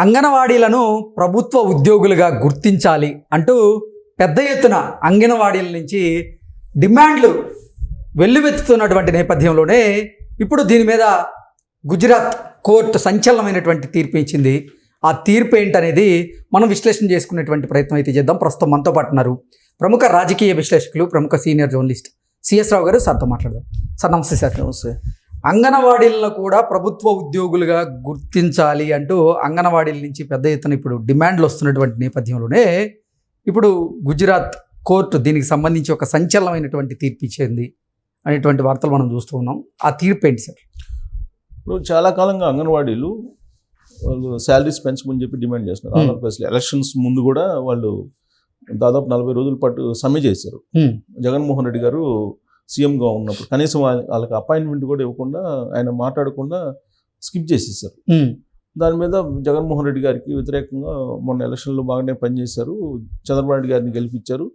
అంగనవాడీలను ప్రభుత్వ ఉద్యోగులుగా గుర్తించాలి అంటూ పెద్ద ఎత్తున అంగనవాడీల నుంచి డిమాండ్లు వెల్లువెత్తుతున్నటువంటి నేపథ్యంలోనే ఇప్పుడు దీని మీద గుజరాత్ కోర్టు సంచలనమైనటువంటి తీర్పు ఇచ్చింది. ఆ తీర్పు ఏంటనేది మనం విశ్లేషణ చేసుకునేటువంటి ప్రయత్నం అయితే చేద్దాం. ప్రస్తుతం మనతో పాటు ఉన్నారు ప్రముఖ రాజకీయ విశ్లేషకులు ప్రముఖ సీనియర్ జర్నలిస్ట్ సిఎస్ రావు గారు. సార్తో మాట్లాడదాం. సార్ నమస్తే సార్. నమస్తే. అంగనవాడీలను కూడా ప్రభుత్వ ఉద్యోగులుగా గుర్తించాలి అంటూ అంగనవాడీల నుంచి పెద్ద ఎత్తున ఇప్పుడు డిమాండ్లు వస్తున్నటువంటి నేపథ్యంలోనే ఇప్పుడు గుజరాత్ కోర్టు దీనికి సంబంధించి ఒక సంచలనమైనటువంటి తీర్పు ఇచ్చింది అనేటువంటి వార్తలు మనం చూస్తూ ఉన్నాం ఆ తీర్పు ఏంటి సార్ ఇప్పుడు చాలా కాలంగా అంగన్వాడీలు వాళ్ళు శాలరీస్ పెంచమని చెప్పి డిమాండ్ చేస్తున్నారు. ఆంధ్రప్రదేశ్లో ఎలక్షన్స్ ముందు కూడా వాళ్ళు దాదాపు నలభై రోజుల పాటు సమ్మె చేశారు. జగన్మోహన్ రెడ్డి గారు సీఎంగా ఉన్నప్పుడు. కనీసం వాళ్ళ- వాళ్ళకి అపాయింట్మెంట్ కూడా ఇవ్వకుండా ఆయన మాట్లాడకుండా స్కిప్ చేసేసారు. దాని మీద జగన్మోహన్ రెడ్డి గారికి వ్యతిరేకంగా మొన్న ఎలక్షన్లో బాగానే పనిచేశారు. చంద్రబాబు నాయుడు గారిని గెలిపించారు.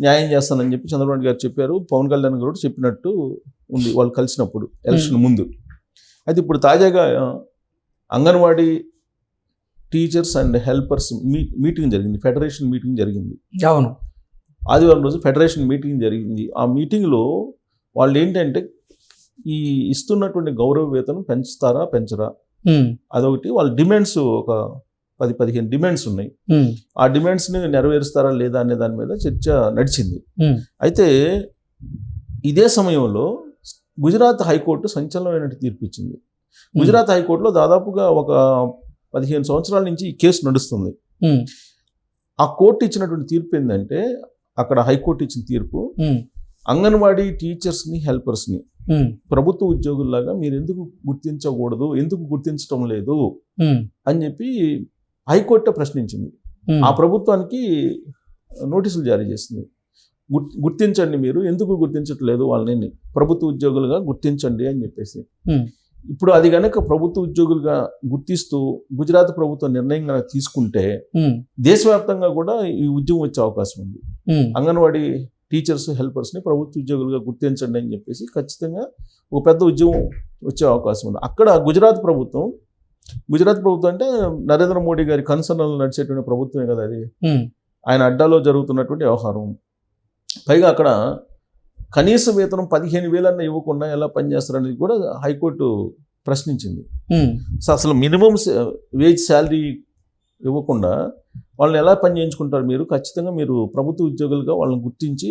న్యాయం చేస్తానని చెప్పి చంద్రబాబు నాయుడు గారు చెప్పారు. పవన్ కళ్యాణ్ గారు కూడా చెప్పినట్టు ఉంది వాళ్ళు కలిసినప్పుడు ఎలక్షన్ ముందు. అయితే ఇప్పుడు తాజాగా అంగన్వాడీ టీచర్స్ అండ్ హెల్పర్స్ మీ మీటింగ్ జరిగింది. ఫెడరేషన్ మీటింగ్ జరిగింది. అవును. ఆదివారం రోజు ఫెడరేషన్ మీటింగ్ జరిగింది. ఆ మీటింగ్లో వాళ్ళు ఏంటంటే ఈ ఇస్తున్నటువంటి గౌరవ వేతనం పెంచుతారా పెంచరా? అదొకటి. వాళ్ళ డిమాండ్స్ ఒక పది పదిహేను డిమాండ్స్ ఉన్నాయి. ఆ డిమాండ్స్ని నెరవేరుస్తారా లేదా అనే దాని మీద చర్చ నడిచింది. అయితే ఇదే సమయంలో గుజరాత్ హైకోర్టు సంచలనమైన తీర్పు ఇచ్చింది గుజరాత్ హైకోర్టులో దాదాపుగా ఒక పదిహేను సంవత్సరాల నుంచి ఈ కేసు నడుస్తుంది. ఆ కోర్టు ఇచ్చినటువంటి తీర్పు ఏంటంటే అక్కడ హైకోర్టు ఇచ్చిన తీర్పు అంగన్వాడీ టీచర్స్ని హెల్పర్స్ని ప్రభుత్వ ఉద్యోగుల్లాగా మీరు ఎందుకు గుర్తించకూడదు ఎందుకు గుర్తించడం లేదు అని చెప్పి హైకోర్టు ప్రశ్నించింది. ఆ ప్రభుత్వానికి నోటీసులు జారీ చేసింది. గుర్- గుర్తించండి మీరు ఎందుకు గుర్తించట్లేదు వాళ్ళని ప్రభుత్వ ఉద్యోగులుగా గుర్తించండి అని చెప్పేసి. ఇప్పుడు అది కనుక ప్రభుత్వ ఉద్యోగులుగా గుర్తిస్తూ గుజరాత్ ప్రభుత్వం నిర్ణయం కనుక తీసుకుంటే దేశవ్యాప్తంగా కూడా ఈ ఉద్యమం వచ్చే అవకాశం ఉంది. అంగన్వాడీ టీచర్స్ హెల్పర్స్ని ప్రభుత్వ ఉద్యోగులుగా గుర్తించండి అని చెప్పేసి ఖచ్చితంగా ఒక పెద్ద ఉద్యమం వచ్చే అవకాశం ఉంది. అక్కడ గుజరాత్ ప్రభుత్వం గుజరాత్ ప్రభుత్వం అంటే నరేంద్ర మోడీ గారి కన్సర్న్లు నడిచేటువంటి ప్రభుత్వమే కదా అది. ఆయన అడ్డాలో జరుగుతున్నటువంటి వ్యవహారం. పైగా అక్కడ కనీస వేతనం పదిహేను వేలన్నా ఇవ్వకుండా ఎలా పనిచేస్తారనేది కూడా హైకోర్టు ప్రశ్నించింది. సో అసలు మినిమం వేజ్ శాలరీ ఇవ్వకుండా వాళ్ళని ఎలా పని చేయించుకుంటారు మీరు? ఖచ్చితంగా మీరు ప్రభుత్వ ఉద్యోగులుగా వాళ్ళని గుర్తించి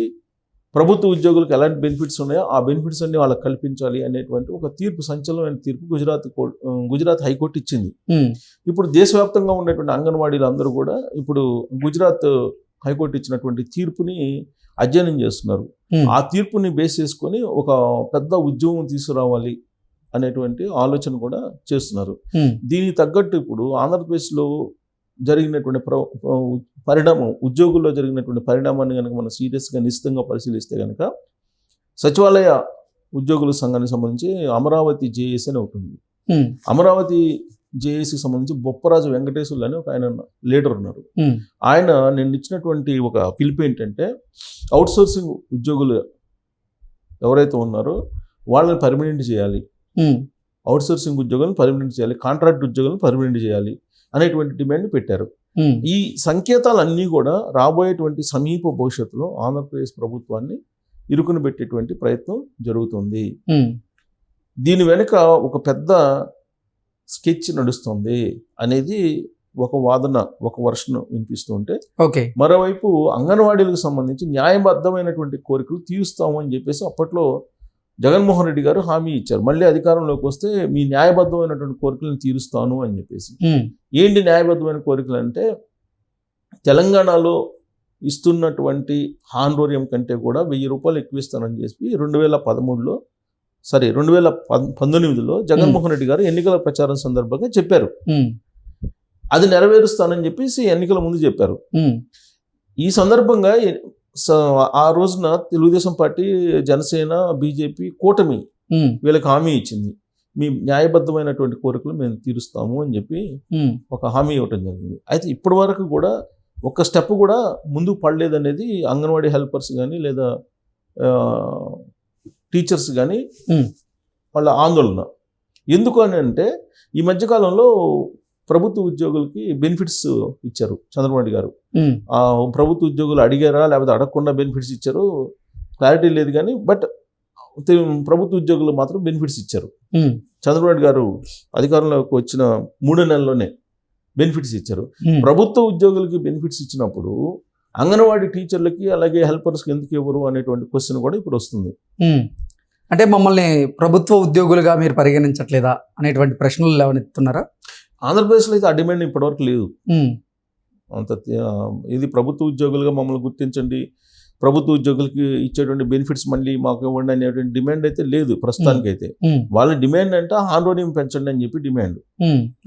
ప్రభుత్వ ఉద్యోగులకు ఎలాంటి బెనిఫిట్స్ ఉన్నాయో ఆ బెనిఫిట్స్ అన్ని వాళ్ళకి కల్పించాలి అనేటువంటి ఒక తీర్పు సంచలనమైన తీర్పు గుజరాత్ కోర్ట్ గుజరాత్ హైకోర్టు ఇచ్చింది. ఇప్పుడు దేశవ్యాప్తంగా ఉన్నటువంటి అంగన్వాడీలు అందరూ కూడా ఇప్పుడు గుజరాత్ హైకోర్టు ఇచ్చినటువంటి తీర్పుని అధ్యయనం చేస్తున్నారు. ఆ తీర్పుని బేస్ చేసుకొని ఒక పెద్ద ఉద్యమం తీసుకురావాలి అనేటువంటి ఆలోచన కూడా చేస్తున్నారు. దీనికి తగ్గట్టు ఇప్పుడు ఆంధ్రప్రదేశ్లో జరిగినటువంటి ప్ర పరిణామం ఉద్యోగుల్లో జరిగినటువంటి పరిణామాన్ని కనుక మనం సీరియస్గా నిశ్చితంగా పరిశీలిస్తే కనుక సచివాలయ ఉద్యోగుల సంఘానికి సంబంధించి అమరావతి జేఏసీ అని ఒకటి ఉంది. ఉమ్, అమరావతి జేఏసీకి సంబంధించి బొప్పరాజు వెంకటేశ్వర్లు అని ఒక ఆయన లీడర్ ఉన్నారు. ఆయన నేను ఇచ్చినటువంటి ఒక పిలుపు ఏంటంటే అవుట్సోర్సింగ్ ఉద్యోగులు ఎవరైతే ఉన్నారో వాళ్ళని పర్మనెంట్ చేయాలి. అవుట్సోర్సింగ్ ఉద్యోగులను పర్మనెంట్ చేయాలి. కాంట్రాక్ట్ ఉద్యోగులను పర్మనెంట్ చేయాలి. అనేటువంటి డిమాండ్ పెట్టారు. ఈ సంకేతాలన్నీ కూడా రాబోయేటువంటి సమీప భవిష్యత్తులో ఆంధ్రప్రదేశ్ ప్రభుత్వాన్ని ఇరుకుని పెట్టేటువంటి ప్రయత్నం జరుగుతుంది. దీని వెనుక ఒక పెద్ద స్కెచ్ నడుస్తుంది అనేది ఒక వాదన ఒక వర్షన్ వినిపిస్తూ ఉంటే ఓకే. మరోవైపు అంగన్వాడీలకు సంబంధించి న్యాయబద్ధమైనటువంటి కోరికలు తీరుస్తాము అని చెప్పేసి అప్పట్లో జగన్మోహన్ రెడ్డి గారు హామీ ఇచ్చారు. మళ్ళీ అధికారంలోకి వస్తే మీ న్యాయబద్ధమైనటువంటి కోరికలను తీరుస్తాను అని చెప్పేసి. ఏంటి న్యాయబద్ధమైన కోరికలు అంటే తెలంగాణలో ఇస్తున్నటువంటి హాండ్రోరియం కంటే కూడా వెయ్యి రూపాయలు ఎక్కువ ఇస్తానని చెప్పి రెండు వేల పదమూడులో సారీ రెండు వేల పంతొమ్మిదిలో జగన్మోహన్ రెడ్డి గారు ఎన్నికల ప్రచారం సందర్భంగా చెప్పారు. అది నెరవేరుస్తానని చెప్పేసి ఎన్నికల ముందు చెప్పారు. ఈ సందర్భంగా స- ఆ రోజున తెలుగుదేశం పార్టీ జనసేన బీజేపీ కూటమి వీళ్ళకి హామీ ఇచ్చింది. మీ న్యాయబద్ధమైనటువంటి కోరికలు మేము తీరుస్తాము అని చెప్పి ఒక హామీ ఇవ్వటం జరిగింది. అయితే ఇప్పటి వరకు కూడా ఒక స్టెప్ కూడా ముందుకు పడలేదనేది అంగన్వాడీ హెల్పర్స్ కానీ లేదా టీచర్స్ కానీ. వాళ్ళ ఆందోళన. ఎందుకు అని అంటే ఈ మధ్యకాలంలో ప్రభుత్వ ఉద్యోగులకి బెనిఫిట్స్ ఇచ్చారు చంద్రబాబు గారు. ఆ ప్రభుత్వ ఉద్యోగులు అడిగారా లేకపోతే అడగకుండా బెనిఫిట్స్ ఇచ్చారు? క్లారిటీ లేదు కానీ బట్ ప్రభుత్వ ఉద్యోగులు మాత్రం బెనిఫిట్స్ ఇచ్చారు. చంద్రబాబు గారు అధికారంలోకి వచ్చిన మూడు నెలల్లోనే బెనిఫిట్స్ ఇచ్చారు. ప్రభుత్వ ఉద్యోగులకి బెనిఫిట్స్ ఇచ్చినప్పుడు అంగన్వాడీ టీచర్లకి అలాగే హెల్పర్స్కి ఎందుకు ఇవ్వరు అనేటువంటి క్వశ్చన్ కూడా ఇప్పుడు వస్తుంది. అంటే మమ్మల్ని ప్రభుత్వ ఉద్యోగులుగా మీరు పరిగణించట్లేదా అనేటువంటి ప్రశ్నలు లేవనెత్తున్నారా ఆంధ్రప్రదేశ్లో అయితే ఆ డిమాండ్ ఇప్పటివరకు లేదు. అంత ఇది ప్రభుత్వ ఉద్యోగులుగా మమ్మల్ని గుర్తించండి. ప్రభుత్వ ఉద్యోగులకి ఇచ్చేటువంటి బెనిఫిట్స్ మళ్ళీ మాకు ఇవ్వండి అనేటువంటి డిమాండ్ అయితే లేదు ప్రస్తుతానికైతే. ఉమ్, వాళ్ళ డిమాండ్ అంటే హాండ్రోనియం పెంచండి అని చెప్పి డిమాండ్.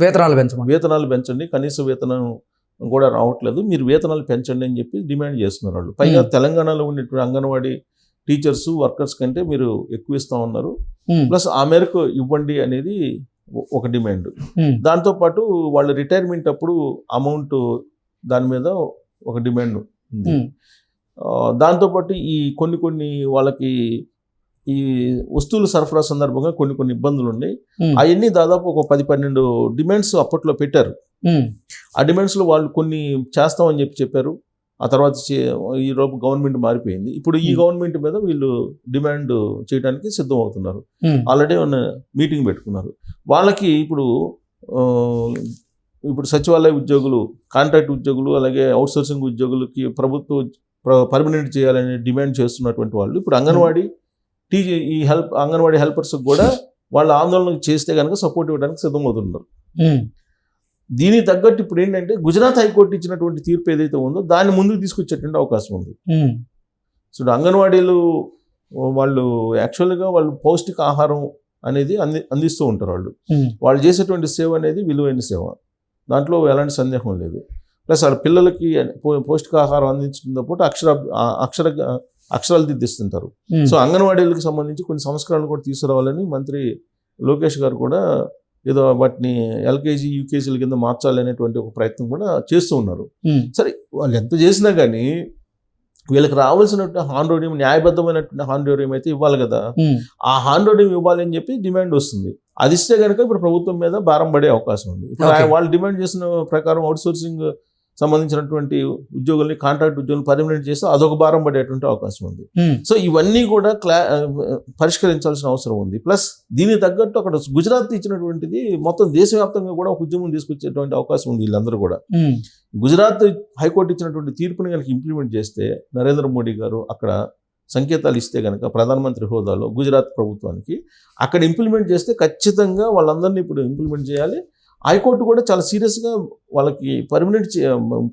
వేతనాలు పెంచమని. వేతనాలు పెంచండి. కనీస వేతనం కూడా రావట్లేదు. మీరు వేతనాలు పెంచండి అని చెప్పి డిమాండ్ చేస్తున్నారు వాళ్ళు. పైగా. తెలంగాణలో ఉన్నటువంటి అంగన్వాడీ టీచర్స్ వర్కర్స్ కంటే మీరు ఎక్కువ ఇస్తా ఉన్నారు. ప్లస్ ఆ మేరకు ఇవ్వండి అనేది ఒక డిమాండ్. దాంతోపాటు వాళ్ళ రిటైర్మెంట్ అప్పుడు అమౌంట్ దాని మీద ఒక డిమాండ్ ఉంది. దాంతోపాటు ఈ కొన్ని కొన్ని వాళ్ళకి ఈ వస్తువుల సరఫరా సందర్భంగా కొన్ని కొన్ని ఇబ్బందులు ఉన్నాయి అవన్నీ దాదాపు ఒక పది పన్నెండు డిమాండ్స్ అప్పట్లో పెట్టారు. ఆ డిమాండ్స్లో వాళ్ళు కొన్ని చేస్తామని చెప్పి చెప్పారు. ఆ తర్వాత చే- ఈ లోపు గవర్నమెంట్ మారిపోయింది. ఇప్పుడు ఈ. గవర్నమెంట్ మీద వీళ్ళు డిమాండ్ చేయడానికి సిద్ధం అవుతున్నారు ఆల్రెడీ ఉన్న మీటింగ్ పెట్టుకున్నారు. వాళ్ళకి ఇప్పుడు ఇప్పుడు సచివాలయ ఉద్యోగులు కాంట్రాక్ట్ ఉద్యోగులు అలాగే అవుట్సోర్సింగ్ ఉద్యోగులకి ప్రభుత్వ పర్మనెంట్ చేయాలని డిమాండ్ చేస్తున్నటువంటి వాళ్ళు. ఇప్పుడు అంగన్వాడీ టీజీ ఈ హెల్ప్ అంగన్వాడీ హెల్పర్స్ కూడా వాళ్ళ ఆందోళన చేస్తే కనుక సపోర్ట్ ఇవ్వడానికి సిద్ధమవుతున్నారు. దీనికి తగ్గట్టు ఇప్పుడు ఏంటంటే గుజరాత్ హైకోర్టు ఇచ్చినటువంటి తీర్పు ఏదైతే ఉందో దాన్ని ముందుకు తీసుకొచ్చేటువంటి అవకాశం ఉంది. సో అంగన్వాడీలు వాళ్ళు యాక్చువల్గా వాళ్ళు పౌష్టిక ఆహారం అనేది అంది అందిస్తూ ఉంటారు వాళ్ళు. వాళ్ళు చేసేటువంటి సేవ అనేది విలువైన సేవ. దాంట్లో ఎలాంటి సందేహం లేదు. ప్లస్ వాళ్ళ పిల్లలకి పౌష్టికాహారం అందించడంతో పాటు అక్షర అక్షర అక్షరాలు దిద్దిస్తుంటారు. సో అంగన్వాడీలకు సంబంధించి కొన్ని సంస్కరణలు కూడా తీసుకురావాలని మంత్రి లోకేష్ గారు కూడా ఏదో వాటిని ఎల్కేజీ యూకేజీల కింద మార్చాలి అనేటువంటి ఒక ప్రయత్నం కూడా చేస్తూ ఉన్నారు. సరే వాళ్ళు ఎంత చేసినా కానీ వీళ్ళకి రావాల్సినటువంటి హాండ్రోడియం న్యాయబద్ధమైనటువంటి హాండ్రోడియం అయితే ఇవ్వాలి కదా. ఆ హాండ్రోడియం ఇవ్వాలి అని చెప్పి డిమాండ్ వస్తుంది. అది ఇస్తే కనుక ఇప్పుడు ప్రభుత్వం మీద భారం పడే అవకాశం ఉంది. ఇప్పుడు వాళ్ళు డిమాండ్ చేసిన ప్రకారం అవుట్సోర్సింగ్ సంబంధించినటువంటి ఉద్యోగుల్ని కాంట్రాక్ట్ ఉద్యోగులు పర్మనెంట్ చేస్తే అదొక భారం పడేటువంటి అవకాశం ఉంది. ఉమ్, సో ఇవన్నీ కూడా క్లా పరిష్కరించాల్సిన అవసరం ఉంది. ప్లస్ దీనికి తగ్గట్టు అక్కడ గుజరాత్ ఇచ్చినటువంటిది మొత్తం దేశవ్యాప్తంగా కూడా ఒక ఉద్యమం తీసుకొచ్చేటువంటి అవకాశం ఉంది వీళ్ళందరూ కూడా. ఉమ్, గుజరాత్ హైకోర్టు ఇచ్చినటువంటి తీర్పుని కనుక ఇంప్లిమెంట్ చేస్తే నరేంద్ర మోడీ గారు అక్కడ సంకేతాలు ఇస్తే కనుక ప్రధానమంత్రి హోదాలో గుజరాత్ ప్రభుత్వానికి అక్కడ ఇంప్లిమెంట్ చేస్తే ఖచ్చితంగా వాళ్ళందరినీ ఇప్పుడు ఇంప్లిమెంట్ చేయాలి. హైకోర్టు కూడా చాలా సీరియస్గా వాళ్ళకి పర్మనెంట్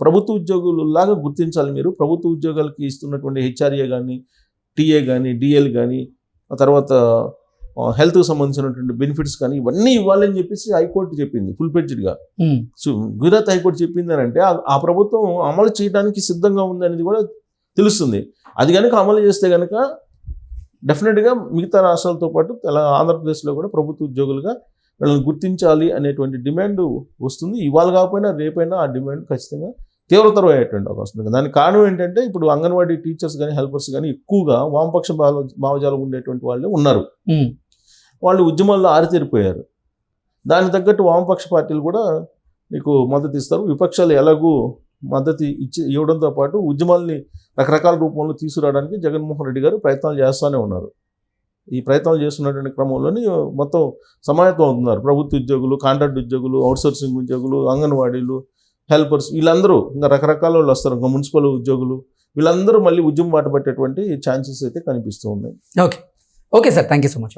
ప్రభుత్వ ఉద్యోగులు లాగా గుర్తించాలి మీరు. ప్రభుత్వ ఉద్యోగాలకి ఇస్తున్నటువంటి హెచ్ఆర్ఏ కానీ టీఏ కానీ డిఎల్ కానీ ఆ తర్వాత హెల్త్కి సంబంధించినటువంటి బెనిఫిట్స్ కానీ ఇవన్నీ ఇవ్వాలని చెప్పేసి హైకోర్టు చెప్పింది ఫుల్గా ఉమ్, సో గుజరాత్ హైకోర్టు చెప్పింది అని అంటే ఆ- ప్రభుత్వం అమలు చేయడానికి సిద్ధంగా ఉంది అనేది కూడా తెలుస్తుంది. అది కనుక అమలు చేస్తే కనుక డెఫినెట్గా మిగతా రాష్ట్రాలతో పాటు తెల ఆంధ్రప్రదేశ్లో కూడా ప్రభుత్వ ఉద్యోగులుగా వీళ్ళని గుర్తించాలి అనేటువంటి డిమాండ్ వస్తుంది. ఇవాళ కాకపోయినా రేపైనా ఆ డిమాండ్ ఖచ్చితంగా తీవ్రతరం అయ్యేటువంటి అవకాశం ఉంది. దానికి కారణం ఏంటంటే ఇప్పుడు అంగన్వాడీ టీచర్స్ కానీ హెల్పర్స్ కానీ ఎక్కువగా వామపక్ష భావ భావజాలం ఉండేటువంటి వాళ్ళే ఉన్నారు. వాళ్ళు ఉద్యమాల్లో ఆరితేరిపోయారు. దానికి తగ్గట్టు వామపక్ష పార్టీలు కూడా నీకు మద్దతు ఇస్తారు. విపక్షాలు ఎలాగూ మద్దతు ఇచ్చి ఇవ్వడంతో పాటు ఉద్యమాల్ని రకరకాల రూపంలో తీసుకురావడానికి జగన్మోహన్ రెడ్డి గారు ప్రయత్నాలు చేస్తూనే ఉన్నారు. ఈ ప్రయత్నాలు చేస్తున్నటువంటి క్రమంలోని మొత్తం సమాయత్తం అవుతున్నారు. ప్రభుత్వ ఉద్యోగులు కాంట్రాక్ట్ ఉద్యోగులు అవుట్సోర్సింగ్ ఉద్యోగులు అంగన్వాడీలు హెల్పర్స్ వీళ్ళందరూ ఇంకా రకరకాల వాళ్ళు వస్తారు. ఇంకా మున్సిపల్ ఉద్యోగులు వీళ్ళందరూ మళ్ళీ ఉద్యమం బాట పట్టేటువంటి ఛాన్సెస్ అయితే కనిపిస్తూ ఉన్నాయి. Okay okay sir thank you so much